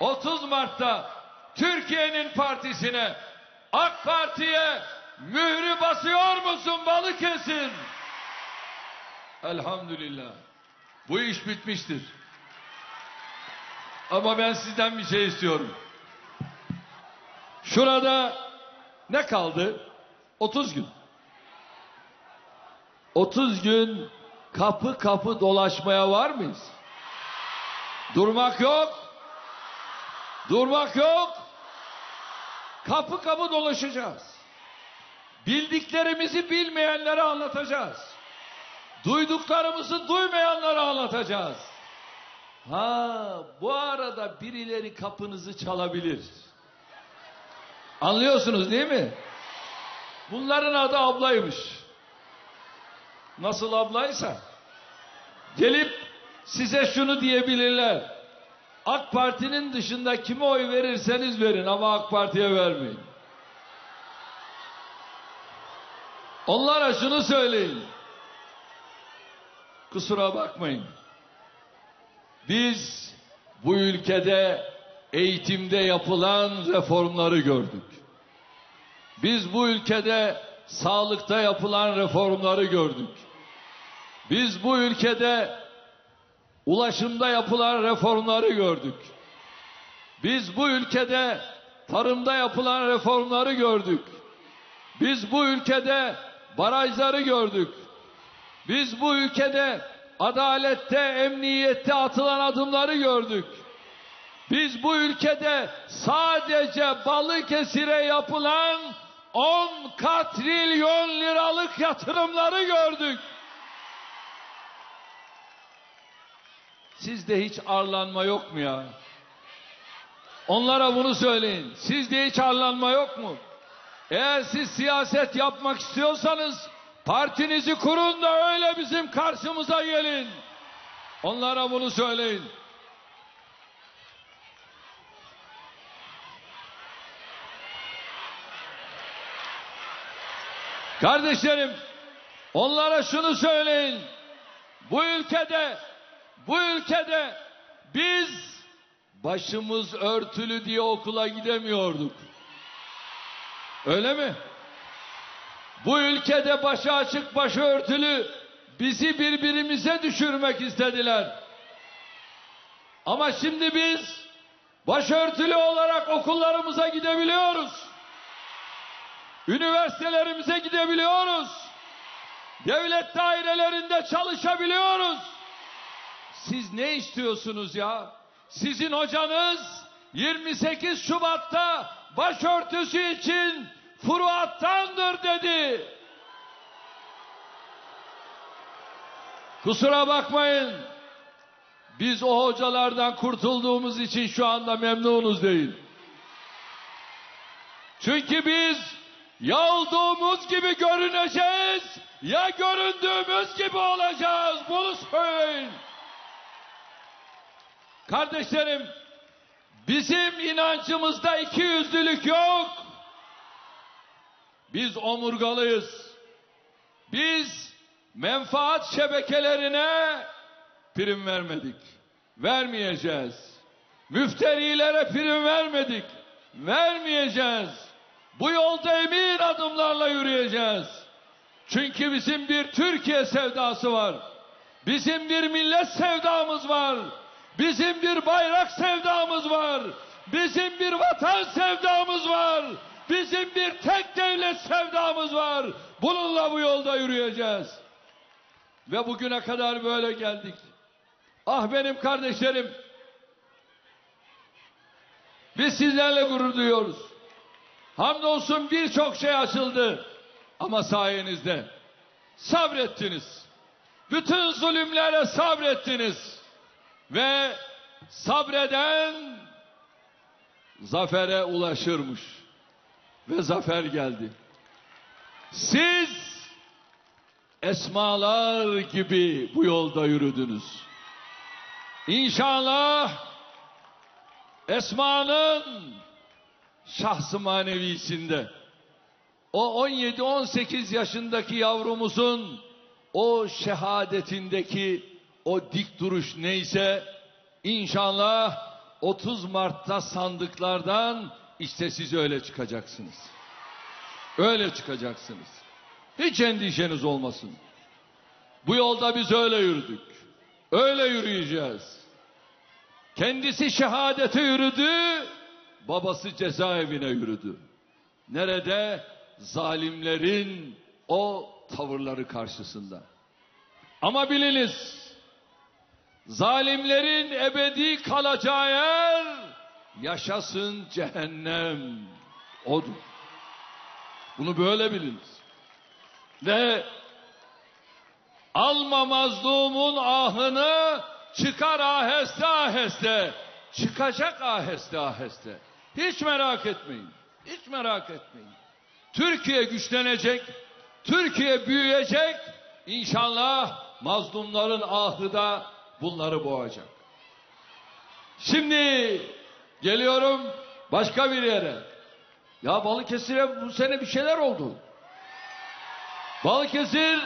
30 Mart'ta Türkiye'nin partisine AK Parti'ye mührü basıyor musun Balıkesir? Elhamdülillah. Bu iş bitmiştir. Ama ben sizden bir şey istiyorum. Şurada ne kaldı? 30 gün. 30 gün kapı kapı dolaşmaya var mıyız? Durmak yok. Durmak yok. Kapı kapı dolaşacağız. Bildiklerimizi bilmeyenlere anlatacağız. Duyduklarımızı duymayanlara anlatacağız. Ha, bu arada birileri kapınızı çalabilir. Anlıyorsunuz değil mi? Bunların adı ablaymış. Nasıl ablaysa gelip size şunu diyebilirler. AK Parti'nin dışında kime oy verirseniz verin ama AK Parti'ye vermeyin. Onlara şunu söyleyin. Kusura bakmayın. Biz bu ülkede eğitimde yapılan reformları gördük. Biz bu ülkede sağlıkta yapılan reformları gördük. Biz bu ülkede ulaşımda yapılan reformları gördük. Biz bu ülkede tarımda yapılan reformları gördük. Biz bu ülkede barajları gördük. Biz bu ülkede adalette, emniyette atılan adımları gördük. Biz bu ülkede sadece Balıkesir'e yapılan 10 katrilyon liralık yatırımları gördük. Sizde hiç arlanma yok mu ya? Onlara bunu söyleyin. Sizde hiç arlanma yok mu? Eğer siz siyaset yapmak istiyorsanız partinizi kurun da öyle bizim karşımıza gelin. Onlara bunu söyleyin. Kardeşlerim, onlara şunu söyleyin. Bu ülkede, bu ülkede biz başımız örtülü diye okula gidemiyorduk. Öyle mi? Bu ülkede başı açık, başı örtülü bizi birbirimize düşürmek istediler. Ama şimdi biz başörtülü olarak okullarımıza gidebiliyoruz. Üniversitelerimize gidebiliyoruz. Devlet dairelerinde çalışabiliyoruz. Siz ne istiyorsunuz ya? Sizin hocanız 28 Şubat'ta başörtüsü için furuattandır dedi. Kusura bakmayın. Biz o hocalardan kurtulduğumuz için şu anda memnunuz değil. Çünkü biz ya olduğumuz gibi görüneceğiz ya göründüğümüz gibi olacağız. Bunu söyleyin. Kardeşlerim bizim inancımızda iki yüzlülük yok. Biz omurgalıyız. Biz menfaat şebekelerine prim vermedik. Vermeyeceğiz. Müfterilere prim vermedik. Vermeyeceğiz. Bu yolda emin adımlarla yürüyeceğiz. Çünkü bizim bir Türkiye sevdası var. Bizim bir millet sevdamız var. Bizim bir bayrak sevdamız var. Bizim bir vatan sevdamız var. Bizim bir tek devlet sevdamız var. Bununla bu yolda yürüyeceğiz. Ve bugüne kadar böyle geldik. Ah benim kardeşlerim. Biz sizlerle gurur duyuyoruz. Hamdolsun birçok şey açıldı. Ama sayenizde sabrettiniz. Bütün zulümlere sabrettiniz. Ve sabreden zafere ulaşırmış. Ve zafer geldi. Siz esmalar gibi bu yolda yürüdünüz. İnşallah Esma'nın şahsı manevisinde o 17-18 yaşındaki yavrumuzun o şehadetindeki o dik duruş neyse inşallah 30 Mart'ta sandıklardan işte siz öyle çıkacaksınız. Öyle çıkacaksınız. Hiç endişeniz olmasın. Bu yolda biz öyle yürüdük. Öyle yürüyeceğiz. Kendisi şehadete yürüdü, babası cezaevine yürüdü. Nerede? Zalimlerin o tavırları karşısında. Ama biliniz, zalimlerin ebedi kalacağı yer, yaşasın cehennem odur. Bunu böyle biliniz. Ve alma mazlumun ahını çıkar aheste aheste. Çıkacak aheste aheste. Hiç merak etmeyin. Hiç merak etmeyin. Türkiye güçlenecek. Türkiye büyüyecek. İnşallah mazlumların ahı da bunları boğacak. Şimdi geliyorum başka bir yere. Ya Balıkesir'e bu sene bir şeyler oldu. Balıkesir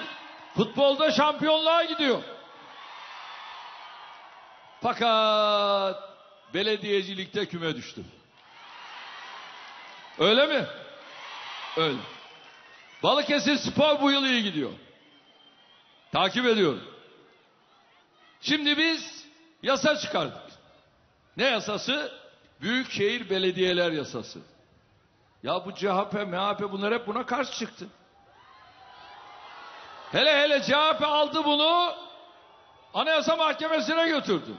futbolda şampiyonluğa gidiyor. Fakat belediyecilikte küme düştü. Öyle mi? Öyle. Balıkesir Spor bu yıl iyi gidiyor. Takip ediyorum. Şimdi biz yasa çıkardık. Ne yasası? Büyükşehir Belediyeler Yasası. Ya bu CHP, MHP bunlar hep buna karşı çıktı. Hele hele CHP aldı bunu Anayasa Mahkemesi'ne götürdü.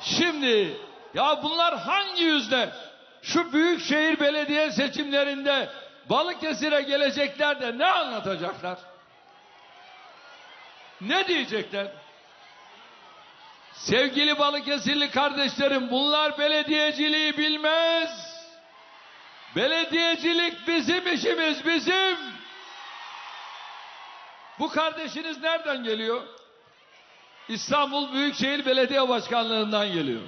Şimdi ya bunlar hangi yüzler? Şu büyükşehir belediye seçimlerinde Balıkesir'e gelecekler de ne anlatacaklar? Ne diyecekler? Sevgili Balıkesirli kardeşlerim bunlar belediyeciliği bilmez. Belediyecilik bizim işimiz bizim. Bu kardeşiniz nereden geliyor? İstanbul Büyükşehir Belediye Başkanlığı'ndan geliyor.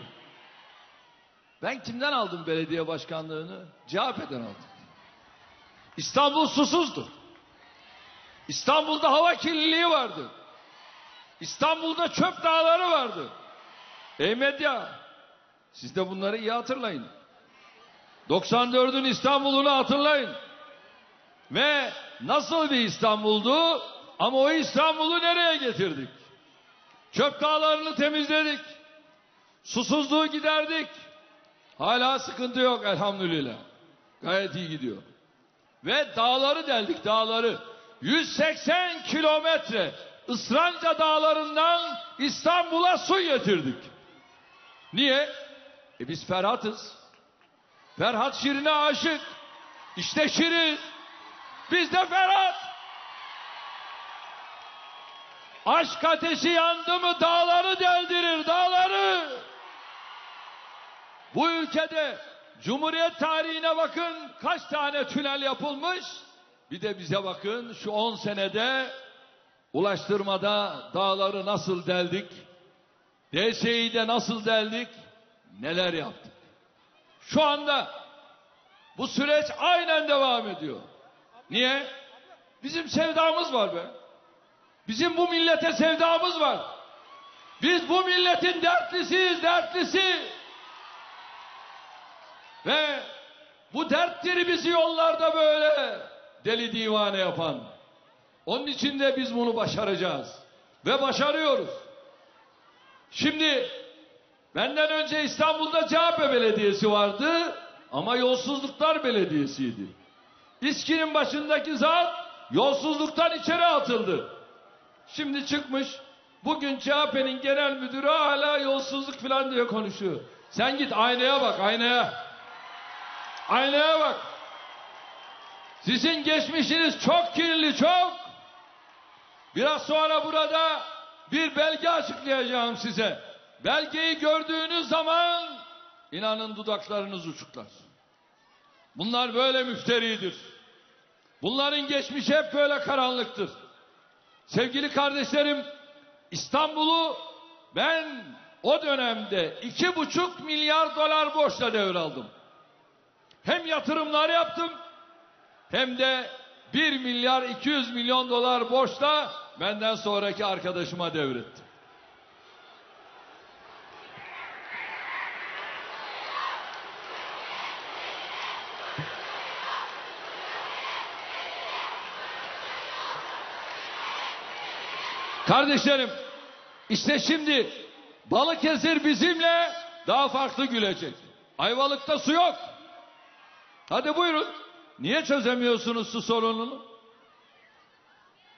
Ben kimden aldım belediye başkanlığını? CHP'den aldım. İstanbul susuzdu. İstanbul'da hava kirliliği vardı. İstanbul'da çöp dağları vardı. Ey medya, siz de bunları iyi hatırlayın. 94'ün İstanbul'unu hatırlayın. Ve nasıl bir İstanbul'du? Ama o İstanbul'u nereye getirdik? Çöp dağlarını temizledik. Susuzluğu giderdik. Hala sıkıntı yok elhamdülillah. Gayet iyi gidiyor. Ve dağları deldik dağları. 180 kilometre Isranca dağlarından İstanbul'a su getirdik. Niye? E biz Ferhat'ız. Ferhat Şirin'e aşık. İşte Şirin. Biz de Ferhat. Aşk ateşi yandı mı dağları deldirir dağları. Bu ülkede Cumhuriyet tarihine bakın kaç tane tünel yapılmış. Bir de bize bakın şu 10 senede ulaştırmada dağları nasıl deldik. DSİ'yi de nasıl deldik. Neler yaptık. Şu anda bu süreç aynen devam ediyor. Niye? Bizim sevdamız var be. Bizim bu millete sevdamız var. Biz bu milletin dertlisiyiz, dertlisi. Ve bu derttir bizi yollarda böyle deli divane yapan. Onun için de biz bunu başaracağız. Ve başarıyoruz. Şimdi benden önce İstanbul'da CHP Belediyesi vardı ama yolsuzluklar belediyesiydi. İSKİ'nin başındaki zat yolsuzluktan içeri atıldı. Şimdi çıkmış bugün CHP'nin genel müdürü hala yolsuzluk falan diye konuşuyor. Sen git aynaya bak aynaya. Aynaya bak. Sizin geçmişiniz çok kirli çok. Biraz sonra burada bir belge açıklayacağım size. Belgeyi gördüğünüz zaman inanın dudaklarınız uçuklar. Bunlar böyle müfteridir. Bunların geçmişi hep böyle karanlıktır. Sevgili kardeşlerim, İstanbul'u ben o dönemde iki buçuk milyar dolar borçla devraldım. Hem yatırımlar yaptım hem de bir milyar 200 milyon dolar borçla benden sonraki arkadaşıma devrettim. Kardeşlerim işte şimdi Balıkesir bizimle daha farklı gülecek. Ayvalık'ta su yok. Hadi buyurun. Niye çözemiyorsunuz su sorununu?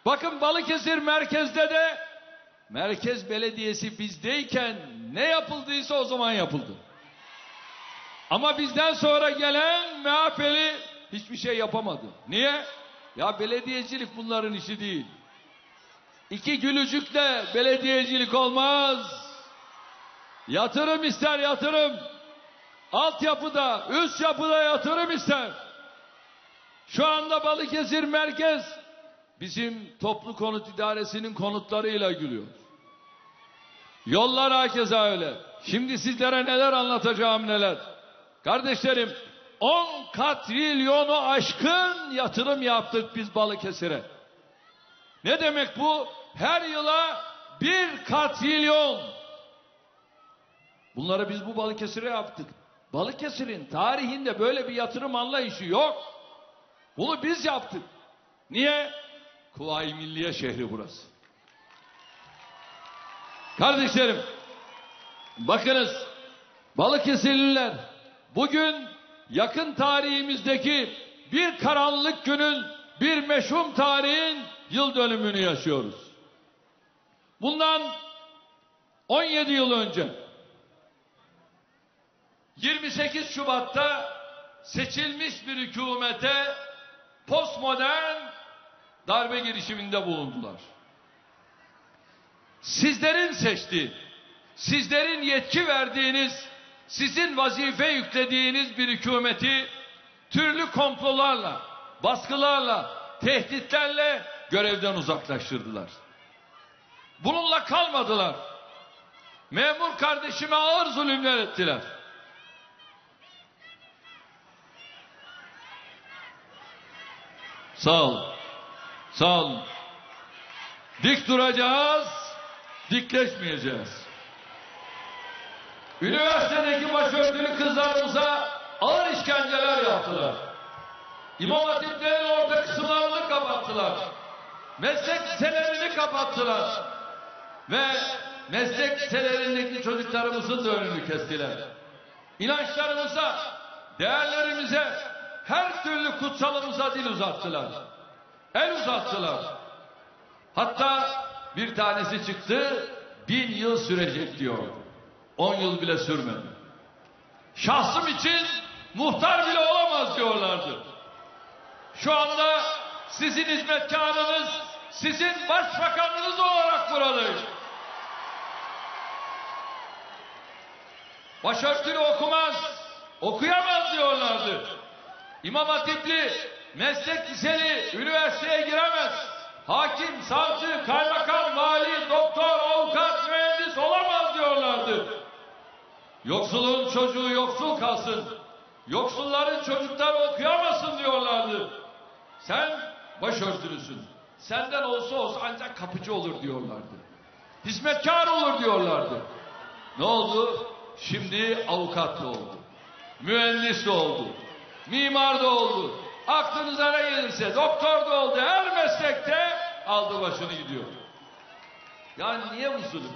Bakın Balıkesir merkezde de merkez belediyesi bizdeyken ne yapıldıysa o zaman yapıldı. Ama bizden sonra gelen MHP'li hiçbir şey yapamadı. Niye? Ya belediyecilik bunların işi değil. İki gülücükle belediyecilik olmaz. Yatırım ister yatırım. Altyapıda, üst yapıda yatırım ister. Şu anda Balıkesir merkez bizim toplu konut idaresinin konutlarıyla gülüyor. Yollar herkese öyle. Şimdi sizlere neler anlatacağım neler. Kardeşlerim 10 katrilyonu aşkın yatırım yaptık biz Balıkesir'e. Ne demek bu? Her yıla bir katrilyon. Bunları biz bu Balıkesir'e yaptık. Balıkesir'in tarihinde böyle bir yatırım anlayışı yok. Bunu biz yaptık. Niye? Kuvayi Milliye şehri burası. Kardeşlerim, bakınız Balıkesirliler bugün yakın tarihimizdeki bir karanlık günün, bir meşhum tarihin yıl dönümünü yaşıyoruz. Bundan 17 yıl önce 28 Şubat'ta seçilmiş bir hükümete postmodern darbe girişiminde bulundular. Sizlerin seçtiği, sizlerin yetki verdiğiniz, sizin vazife yüklediğiniz bir hükümeti türlü komplolarla, baskılarla, tehditlerle görevden uzaklaştırdılar. Bununla kalmadılar. Memur kardeşime ağır zulümler ettiler. Sağ ol. Sağ ol. Dik duracağız, dikleşmeyeceğiz. Üniversitedeki başörtülü kızlarımıza ağır işkenceler yaptılar. İmam hatiplerin orta kısımlarını kapattılar. Meslek liselerini kapattılar. Ve meslek liselerindeki çocuklarımızın da önünü kestiler. İnançlarımıza, değerlerimize, her türlü kutsalımıza dil uzattılar. El uzattılar. Hatta bir tanesi çıktı, bin yıl sürecek diyor. On yıl bile sürmedi. Şahsım için muhtar bile olamaz diyorlardı. Şu anda sizin hizmetkarınız, sizin başbakanınız olarak buradayım. Başörtülü okumaz, okuyamaz diyorlardı. İmam Hatipli, meslek liseli, üniversiteye giremez. Hakim, savcı, kaymakam, vali, doktor, avukat, mühendis olamaz diyorlardı. Yoksulun çocuğu yoksul kalsın. Yoksulların çocukları okuyamasın diyorlardı. Sen başörtülüsün. Senden olsa olsa ancak kapıcı olur diyorlardı. Hizmetkar olur diyorlardı. Ne oldu? Şimdi avukat da oldu. Mühendis de oldu. Mimar da oldu. Aklınıza ne gelirse doktor da oldu. Her meslekte aldı başını gidiyor. Yani niye bu zulüm?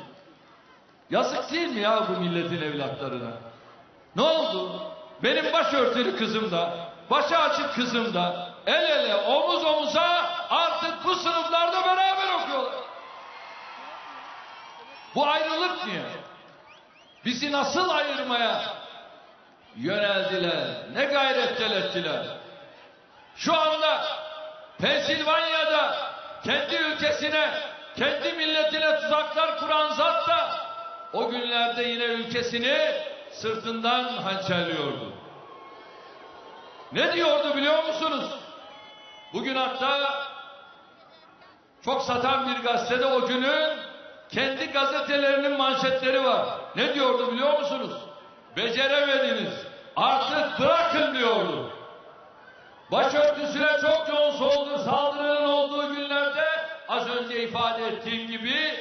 Yazık değil mi ya bu milletin evlatlarına? Ne oldu? Benim başörtülü kızım da, başı açık kızım da el ele omuz omuza artık bu sınıflarda beraber okuyorlar. Bu ayrılık niye? Bizi nasıl ayırmaya yöneldiler? Ne gayretler ettiler? Şu anda Pensilvanya'da kendi ülkesine, kendi milletine tuzaklar kuran zat da o günlerde yine ülkesini sırtından hançerliyordu. Ne diyordu biliyor musunuz? Bugün hatta çok satan bir gazetede o günün kendi gazetelerinin manşetleri var. Ne diyordu biliyor musunuz? Beceremediniz. Artık bırakın diyordu. Başörtüsüne çok yoğun soldu, saldırının olduğu günlerde az önce ifade ettiğim gibi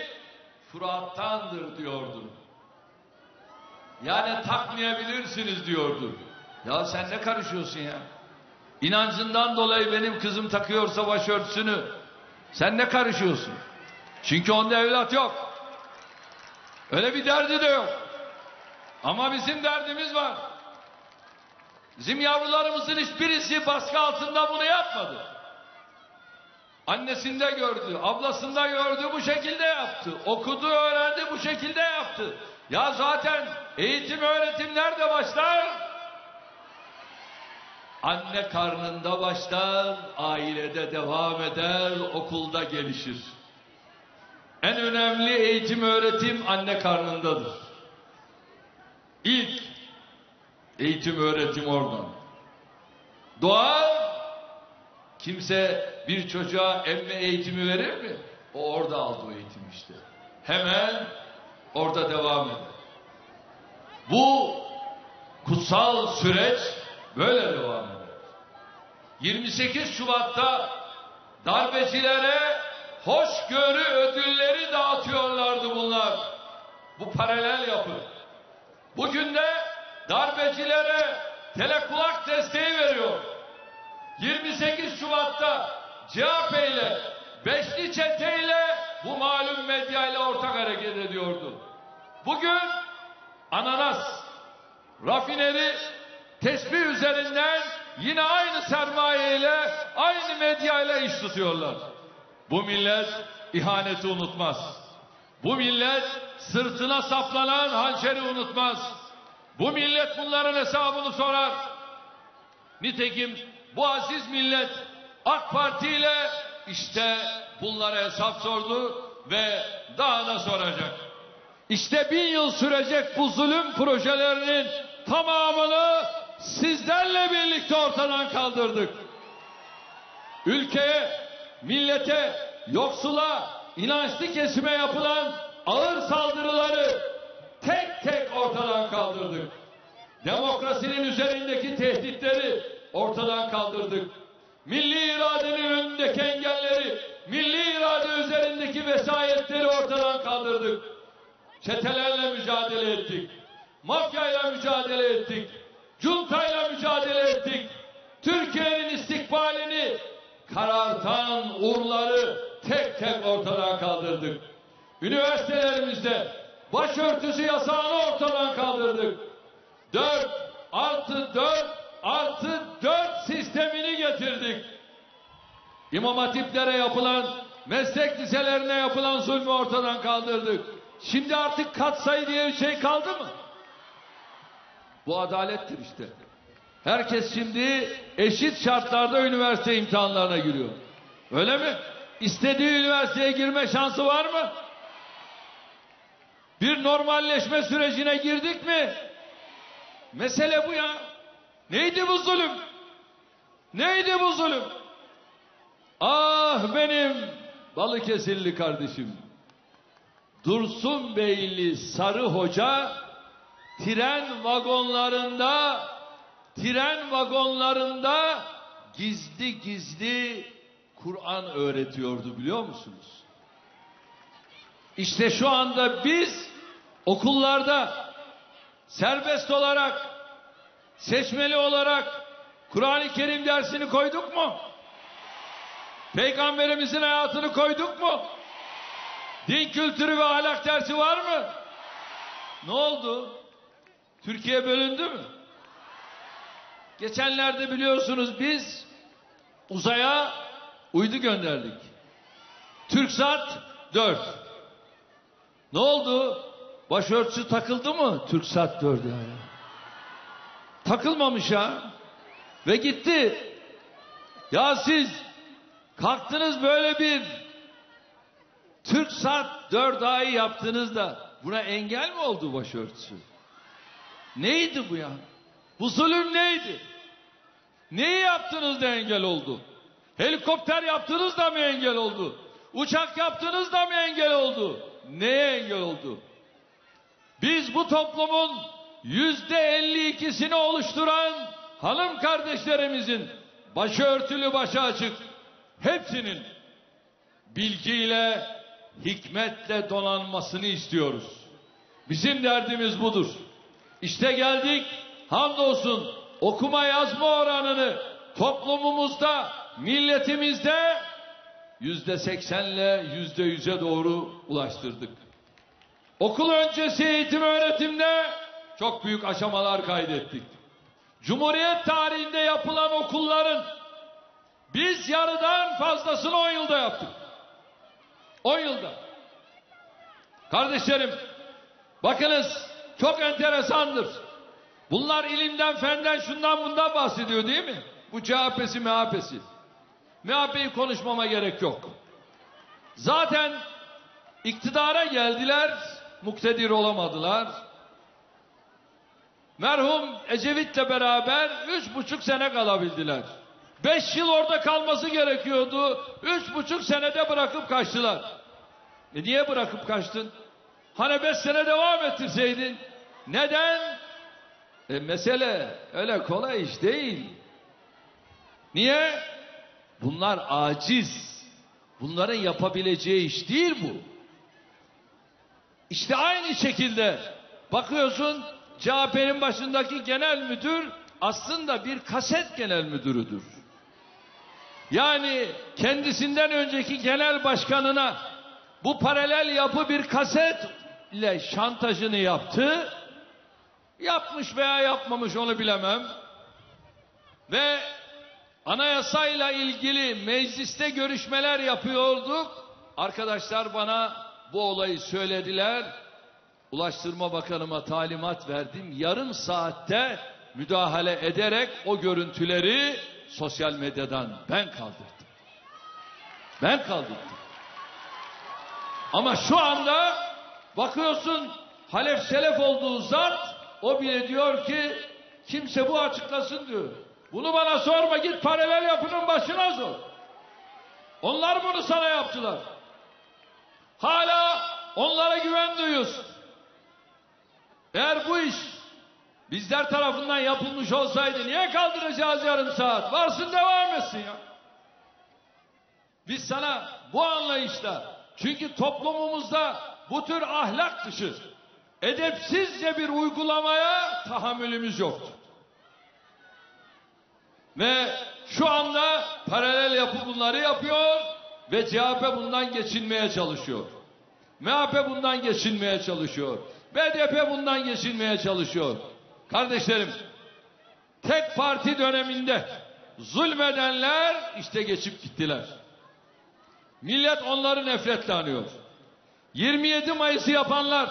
Fırat'tandır diyordu. Yani takmayabilirsiniz diyordu. Ya sen ne karışıyorsun ya? İnancından dolayı benim kızım takıyorsa başörtüsünü sen ne karışıyorsun? Çünkü onda evlat yok. Öyle bir derdi de yok. Ama bizim derdimiz var. Bizim yavrularımızın hiçbirisi baskı altında bunu yapmadı. Annesinde gördü, ablasında gördü bu şekilde yaptı. Okudu, öğrendi bu şekilde yaptı. Ya zaten eğitim öğretim nerede başlar? Anne karnında başlar, ailede devam eder, okulda gelişir. En önemli eğitim öğretim anne karnındadır. İlk eğitim öğretim oradan. Doğal kimse bir çocuğa emme eğitimi verir mi? O orada aldı o eğitimi işte. Hemen orada devam eder. Bu kutsal süreç böyle devam eder. 28 Şubat'ta darbecilere hoşgörü ödülleri dağıtıyorlardı bunlar. Bu paralel yapı. Bugün de darbecilere telekulak desteği veriyor. 28 Şubat'ta CHP ile Beşli Çete ile bu malum medya ile ortak hareket ediyordu. Bugün ananas, rafineri, tesbih üzerinden yine aynı sermaye ile aynı medya ile iş tutuyorlar. Bu millet ihaneti unutmaz. Bu millet sırtına saplanan hançeri unutmaz. Bu millet bunların hesabını sorar. Nitekim bu aziz millet AK Parti ile işte bunlara hesap sordu ve daha da soracak. İşte bin yıl sürecek bu zulüm projelerinin tamamını sizlerle birlikte ortadan kaldırdık. Ülkeye, millete, yoksula, inançlı kesime yapılan ağır saldırıları tek tek ortadan kaldırdık. Demokrasinin üzerindeki tehditleri ortadan kaldırdık. Milli iradenin önündeki engelleri, milli irade üzerindeki vesayetleri ortadan kaldırdık. Çetelerle mücadele ettik. Mafyayla mücadele ettik. Cuntayla mücadele ettik. Türkiye'nin istikbalini karartan uğurları tek tek ortadan kaldırdık. Üniversitelerimizde başörtüsü yasağını ortadan kaldırdık. Dört artı dört artı dört sistemini getirdik. İmam hatiplere yapılan, meslek liselerine yapılan zulmü ortadan kaldırdık. Şimdi artık katsayı diye bir şey kaldı mı? Bu adalettir işte. Herkes şimdi eşit şartlarda üniversite imtihanlarına giriyor. Öyle mi? İstediği üniversiteye girme şansı var mı? Bir normalleşme sürecine girdik mi? Mesele bu ya. Neydi bu zulüm? Neydi bu zulüm? Ah benim Balıkesirli kardeşim. Dursun Beyli Sarı Hoca tren vagonlarında tren vagonlarında gizli gizli Kur'an öğretiyordu biliyor musunuz? İşte şu anda biz okullarda serbest olarak seçmeli olarak Kur'an-ı Kerim dersini koyduk mu? Peygamberimizin hayatını koyduk mu? Din kültürü ve ahlak dersi var mı? Ne oldu? Türkiye bölündü mü? Geçenlerde biliyorsunuz biz uzaya uydu gönderdik. TürkSat 4. Ne oldu? Başörtüsü takıldı mı TürkSat 4'e? Takılmamış ha. Ve gitti. Ya siz kalktınız böyle bir TürkSat 4 ay yaptınız da buna engel mi oldu başörtüsü? Neydi bu ya? Bu zulüm neydi? Neyi yaptınız da engel oldu? Helikopter yaptınız da mı engel oldu? Uçak yaptınız da mı engel oldu? Neye engel oldu? Biz bu toplumun yüzde elli ikisini oluşturan hanım kardeşlerimizin başörtülü başı açık hepsinin bilgiyle, hikmetle donanmasını istiyoruz. Bizim derdimiz budur. İşte geldik hamdolsun okuma yazma oranını toplumumuzda, milletimizde yüzde seksenle yüzde yüze doğru ulaştırdık. Okul öncesi eğitim öğretimde çok büyük aşamalar kaydettik. Cumhuriyet tarihinde yapılan okulların biz yarıdan fazlasını 10 yılda yaptık. 10 yılda. Kardeşlerim, bakınız çok enteresandır. Bunlar ilimden, fenden, şundan bundan bahsediyor değil mi? Bu CHP'si, MHP'si. MHP'yi konuşmama gerek yok. Zaten iktidara geldiler, muktedir olamadılar. Merhum Ecevit'le beraber üç buçuk sene kalabildiler. Beş yıl orada kalması gerekiyordu. Üç buçuk senede bırakıp kaçtılar. E niye bırakıp kaçtın? Hani beş sene devam ettirseydin? Neden? E mesele öyle kolay iş değil. Niye? Bunlar aciz. Bunların yapabileceği iş değil bu. İşte aynı şekilde bakıyorsun CHP'nin başındaki genel müdür aslında bir kaset genel müdürüdür. Yani kendisinden önceki genel başkanına bu paralel yapı bir kasetle şantajını yaptı. Yapmış veya yapmamış onu bilemem. Ve anayasayla ilgili mecliste görüşmeler yapıyorduk. Arkadaşlar bana bu olayı söylediler. Ulaştırma Bakanıma talimat verdim. Yarım saatte müdahale ederek o görüntüleri sosyal medyadan ben kaldırdım. Ben kaldırdım. Ama şu anda bakıyorsun Halef Selef olduğu zat o bile diyor ki kimse bu açıklasın diyor. Bunu bana sorma git paralel yapının başına sor. Onlar bunu sana yaptılar. Hala onlara güven duyuyorsun. Eğer bu iş bizler tarafından yapılmış olsaydı niye kaldıracağız yarım saat? Varsın devam etsin ya. Biz sana bu anlayışla çünkü toplumumuzda bu tür ahlak dışı edepsizce bir uygulamaya tahammülümüz yoktu. Ve şu anda paralel yapı bunları yapıyor ve CHP bundan geçinmeye çalışıyor. MHP bundan geçinmeye çalışıyor. BDP bundan geçinmeye çalışıyor. Kardeşlerim, tek parti döneminde zulmedenler işte geçip gittiler. Millet onları nefretle anıyor. 27 Mayıs'ı yapanlar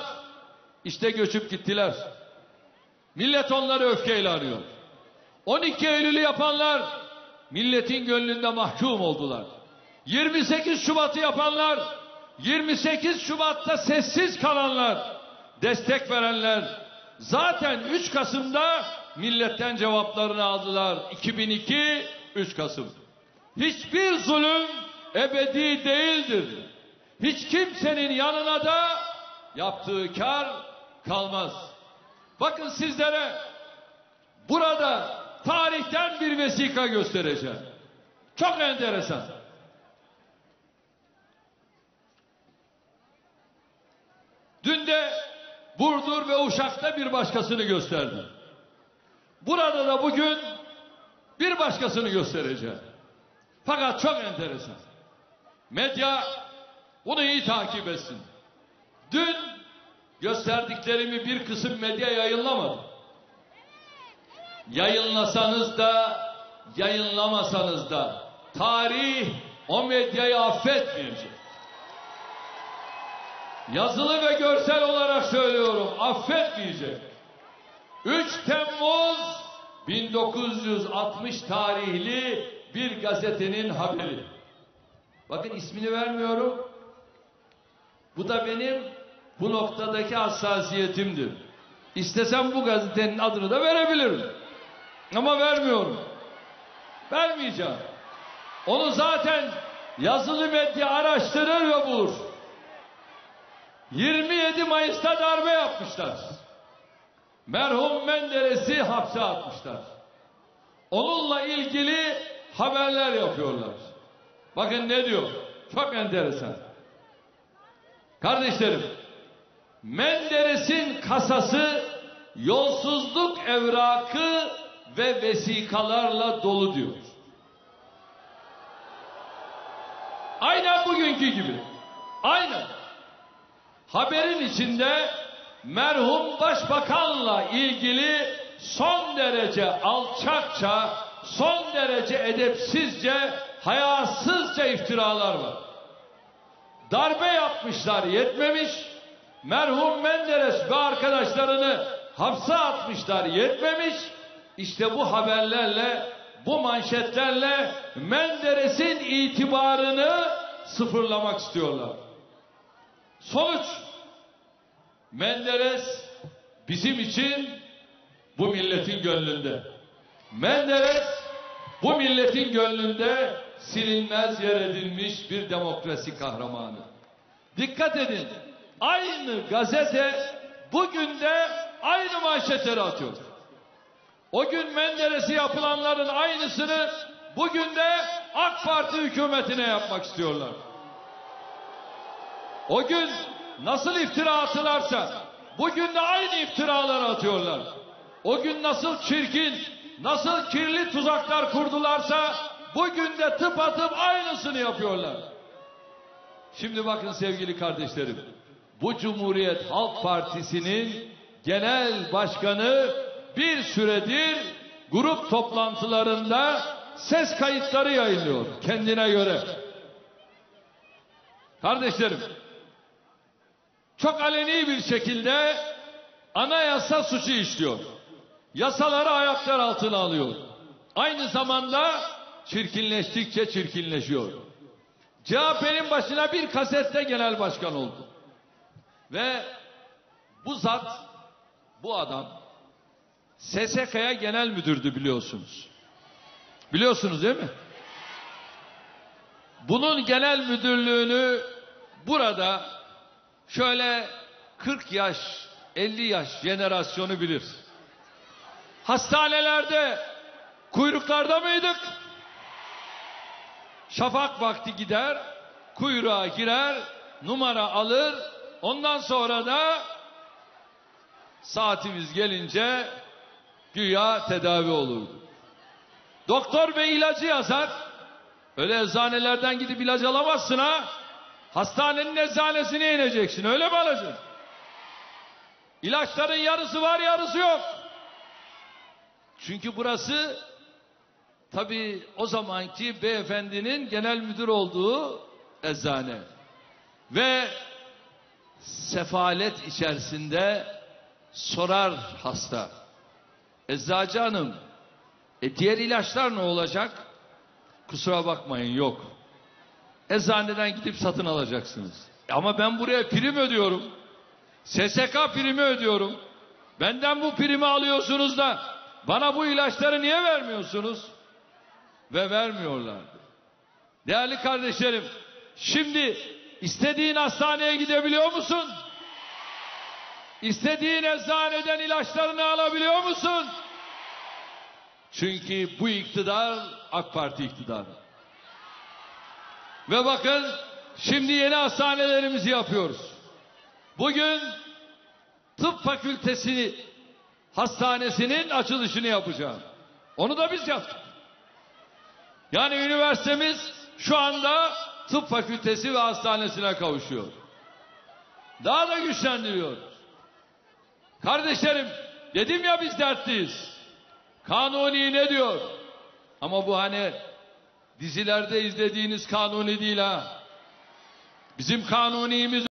işte göçüp gittiler. Millet onları öfkeyle arıyor. 12 Eylül'ü yapanlar milletin gönlünde mahkum oldular. 28 Şubat'ı yapanlar 28 Şubat'ta sessiz kalanlar destek verenler zaten 3 Kasım'da milletten cevaplarını aldılar. 2002 3 Kasım. Hiçbir zulüm ebedi değildir. Hiç kimsenin yanına da yaptığı kar kalmaz. Bakın sizlere burada tarihten bir vesika göstereceğim. Çok enteresan. Dün de Burdur ve Uşak'ta bir başkasını gösterdi. Burada da bugün bir başkasını göstereceğim. Fakat çok enteresan. Medya bunu iyi takip etsin. Dün gösterdiklerimi bir kısım medya yayınlamadı. Yayınlasanız da yayınlamasanız da tarih o medyayı affetmeyecek. Yazılı ve görsel olarak söylüyorum affetmeyecek. 3 Temmuz 1960 tarihli bir gazetenin haberi. Bakın ismini vermiyorum. Bu da benim bu noktadaki hassasiyetimdir. İstesem bu gazetenin adını da verebilirim. Ama vermiyorum. Vermeyeceğim. Onu zaten yazılı medya araştırır ve bulur. 27 Mayıs'ta darbe yapmışlar. Merhum Menderes'i hapse atmışlar. Onunla ilgili haberler yapıyorlar. Bakın ne diyor? Çok enteresan. Kardeşlerim, Menderes'in kasası yolsuzluk evrakı ve vesikalarla dolu diyor. Aynen bugünkü gibi. Aynen. Haberin içinde merhum başbakanla ilgili son derece alçakça, son derece edepsizce, hayasızca iftiralar var. Darbe yapmışlar yetmemiş, merhum Menderes ve arkadaşlarını hapse atmışlar yetmemiş, işte bu haberlerle, bu manşetlerle Menderes'in itibarını sıfırlamak istiyorlar. Sonuç, Menderes bizim için bu milletin gönlünde. Menderes bu milletin gönlünde silinmez yer edilmiş bir demokrasi kahramanı. Dikkat edin. Aynı gazete bugün de aynı manşetleri atıyor. O gün Menderes'i yapılanların aynısını bugün de AK Parti hükümetine yapmak istiyorlar. O gün nasıl iftira attılarsa bugün de aynı iftiraları atıyorlar. O gün nasıl çirkin, nasıl kirli tuzaklar kurdularsa bugün de tıpatıp aynısını yapıyorlar. Şimdi bakın sevgili kardeşlerim. Bu Cumhuriyet Halk Partisi'nin genel başkanı bir süredir grup toplantılarında ses kayıtları yayınlıyor kendine göre. Kardeşlerim, çok aleni bir şekilde anayasa suçu işliyor. Yasaları ayaklar altına alıyor. Aynı zamanda çirkinleştikçe çirkinleşiyor. CHP'nin başına bir kasette genel başkan oldu. Ve bu zat, bu adam SSK'ya genel müdürdü biliyorsunuz. Biliyorsunuz değil mi? Bunun genel müdürlüğünü burada şöyle 40 yaş, 50 yaş jenerasyonu bilir. Hastanelerde kuyruklarda mıydık? Şafak vakti gider, kuyruğa girer, numara alır. Ondan sonra da saatimiz gelince güya tedavi olur. Doktor bey ilacı yazar. Öyle eczanelerden gidip ilaç alamazsın ha. Hastanenin eczanesine ineceksin. Öyle mi alacaksın? İlaçların yarısı var yarısı yok. Çünkü burası tabi o zamanki beyefendinin genel müdür olduğu eczane. Ve sefalet içerisinde sorar hasta. Eczacı hanım, e diğer ilaçlar ne olacak? Kusura bakmayın yok. Eczaneden gidip satın alacaksınız. Ama ben buraya prim ödüyorum. SSK primi ödüyorum. Benden bu primi alıyorsunuz da bana bu ilaçları niye vermiyorsunuz? Ve vermiyorlardı. Değerli kardeşlerim, şimdi istediğin hastaneye gidebiliyor musun? İstediğin eczaneden ilaçlarını alabiliyor musun? Çünkü bu iktidar AK Parti iktidarı. Ve bakın şimdi yeni hastanelerimizi yapıyoruz. Bugün tıp fakültesi hastanesinin açılışını yapacağım. Onu da biz yaptık. Yani üniversitemiz şu anda tıp fakültesi ve hastanesine kavuşuyor. Daha da güçlendiriyor. Kardeşlerim dedim ya biz dertliyiz. Kanuni ne diyor? Ama bu hani dizilerde izlediğiniz kanuni değil ha. Bizim kanunimiz